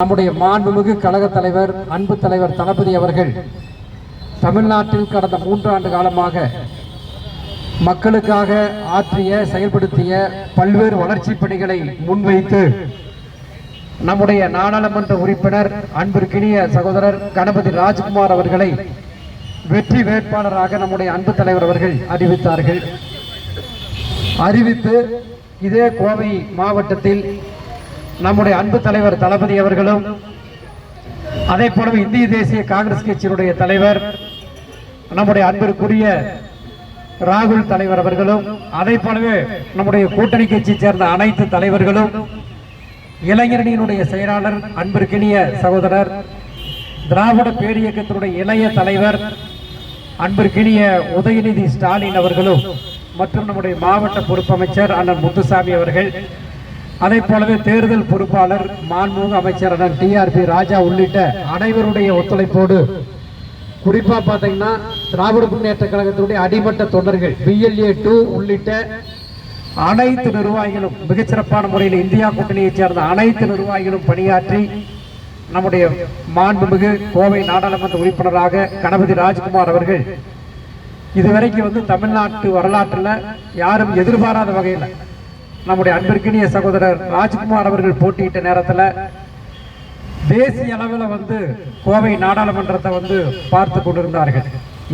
நம்முடைய மாண்புமிகு கழக தலைவர் அன்பு தலைவர் தளபதி அவர்கள் தமிழ்நாட்டில் கடந்த மூன்று ஆண்டு காலமாக மக்களுக்காக ஆற்றிய செயல்படுத்திய பல்வேறு வளர்ச்சி பணிகளை முன்வைத்து நம்முடைய நாடாளுமன்ற உறுப்பினர் அன்பிற்கினிய சகோதரர் கணபதி ராஜ்குமார் அவர்களை வெற்றி வேட்பாளராக நம்முடைய அன்பு தலைவர் அவர்கள் அறிவித்தார்கள். அறிவித்து இதே கோவை மாவட்டத்தில் நம்முடைய அன்பு தலைவர் தளபதி அவர்களும் அதே போலவே இந்திய தேசிய காங்கிரஸ் கட்சியினுடைய தலைவர் நம்முடைய அன்பிற்குரிய ராகுல் தலைவர் அவர்களும் அதே போலவே நம்முடைய கூட்டணி கட்சியை சேர்ந்த அனைத்து தலைவர்களும் இளைஞரணியினுடைய செயலாளர் அன்பிற்கினிய சகோதரர் திராவிட பேரியக்கத்தினுடைய இளைய தலைவர் அன்பிற்கினிய உதயநிதி ஸ்டாலின் அவர்களும் மற்றும் நம்முடைய மாவட்ட பொறுப்பமைச்சர் அண்ணன் முத்துசாமி அவர்கள் அதை போலவே தேர்தல் பொறுப்பாளர் மாண்புமிகு அமைச்சரான டிஆர்பி ராஜா உள்ளிட்ட அனைவருடைய ஒத்துழைப்போடு குறிப்பாக பார்த்தீங்கன்னா திராவிட முன்னேற்ற கழகத்தினுடைய அடிமட்ட தொண்டர்கள் பிஎல்ஏ டூ உள்ளிட்ட அனைத்து நிர்வாகிகளும் மிகச்சிறப்பான முறையில் இந்தியா கூட்டணியைச் சேர்ந்த அனைத்து நிர்வாகிகளும் பணியாற்றி நம்முடைய மாண்புமிகு கோவை நாடாளுமன்ற உறுப்பினராக கணபதி ராஜ்குமார் அவர்கள் இதுவரைக்கும் வந்து தமிழ்நாட்டு வரலாற்றில் யாரும் எதிர்பாராத வகையில் நம்முடைய அன்பிற்கினிய சகோதரர் ராஜ்குமார் அவர்கள் போட்டியிட்ட நேரத்தில் தேசிய அளவில் வந்து கோவை நாடாளுமன்றத்தை வந்து பார்த்து கொண்டிருந்தார்கள்.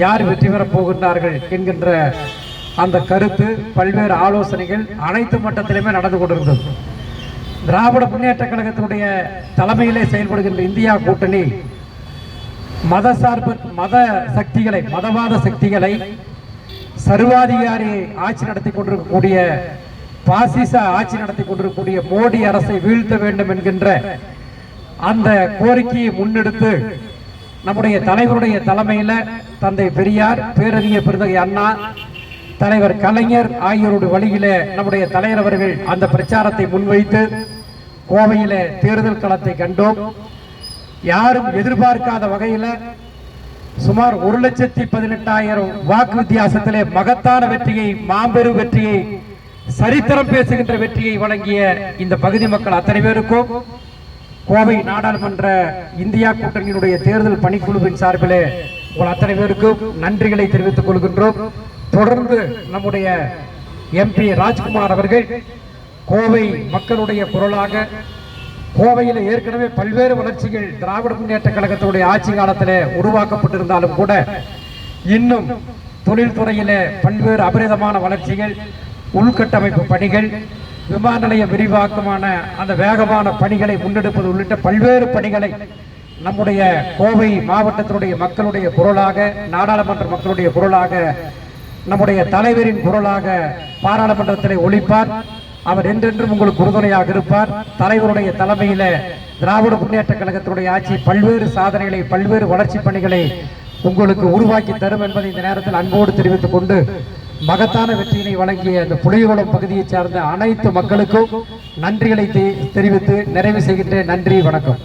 யார் வெற்றி பெறப் போகின்றார்கள் என்கின்ற அந்த கருத்து பல்வேறு ஆலோசனைகள் அனைத்து மட்டத்திலுமே நடந்து கொண்டிருந்தது. திராவிட முன்னேற்ற கழகத்தினுடைய தலைமையிலே செயல்படுகின்ற இந்தியா கூட்டணி மத சார்பு மத சக்திகளை மதவாத சக்திகளை சர்வாதிகாரி ஆட்சி நடத்தி கொண்டிருக்கக்கூடிய பாசிச ஆட்சி நடத்தி கொண்டிருக்கக்கூடிய மோடி அரசை வீழ்த்த வேண்டும் என்கின்ற அந்த கோரிக்கையை முன்னெடுத்து நம்முடைய தலைவருடைய தலைமையில தந்தை பெரியார் பேரறிஞர் பெருந்தகை அண்ணா தலைவர் கலைஞர் ஆகியோருடைய வழியில நம்முடைய தலைவர் அவர்கள் அந்த பிரச்சாரத்தை முன்வைத்து கோவையில தேர்தல் களத்தை கண்டோம். யாரும் எதிர்பார்க்காத வகையில சுமார் ஒரு லட்சத்தி பதினெட்டாயிரம் வாக்கு வித்தியாசத்திலே மகத்தான வெற்றியை மாபெரும் வெற்றியை சரித்திரம் பேசுகின்ற வெற்றியை வழங்கிய இந்த பகுதி மக்கள் அத்தனை பேருக்கும் கோவை நாடாளுமன்ற இந்தியா கூட்டணியினுடைய தேர்தல் பணிக்குழுவின் சார்பில் உங்கள் அத்தனை பேருக்கும் நன்றிகளை தெரிவித்துக் கொள்கின்றோம். தொடர்ந்து நம்முடைய எம்பி ராஜ்குமார் அவர்கள் கோவை மக்களுடைய குரலாக கோவையில் ஏற்கனவே பல்வேறு வளர்ச்சிகள் திராவிட முன்னேற்ற கழகத்தினுடைய ஆட்சி காலத்தில் உருவாக்கப்பட்டிருந்தாலும் கூட இன்னும் தொழில்துறையிலே பல்வேறு அபரிதமான வளர்ச்சிகள் உள்கட்டமைப்பு பணிகள் விமான நிலைய விரிவாக்கமான அந்த வேகமான பணிகளை முன்னெடுப்பது உள்ளிட்ட பல்வேறு பணிகளை நம்முடைய கோவை மாவட்டத்தினுடைய மக்களுடைய குரலாக நாடாளுமன்ற மக்களுடைய குரலாக நம்முடைய தலைவரின் குரலாக பாராளுமன்றத்திலே ஒழிப்பார் அவர் என்றென்றும் உங்களுக்கு உறுதுணையாக இருப்பார். தலைவருடைய தலைமையில் திராவிட முன்னேற்ற கழகத்தினுடைய ஆட்சி பல்வேறு சாதனைகளை பல்வேறு வளர்ச்சி பணிகளை உங்களுக்கு உருவாக்கி தரும் என்பதை இந்த நேரத்தில் அன்போடு தெரிவித்துக் கொண்டு மகத்தான வெற்றியினை வழங்கிய அந்த புலிகுளம் பகுதியைச் சார்ந்த அனைத்து மக்களுக்கும் நன்றிகளை தெ- தெரிவித்து நிறைவு செய்கின்ற நன்றி வணக்கம்.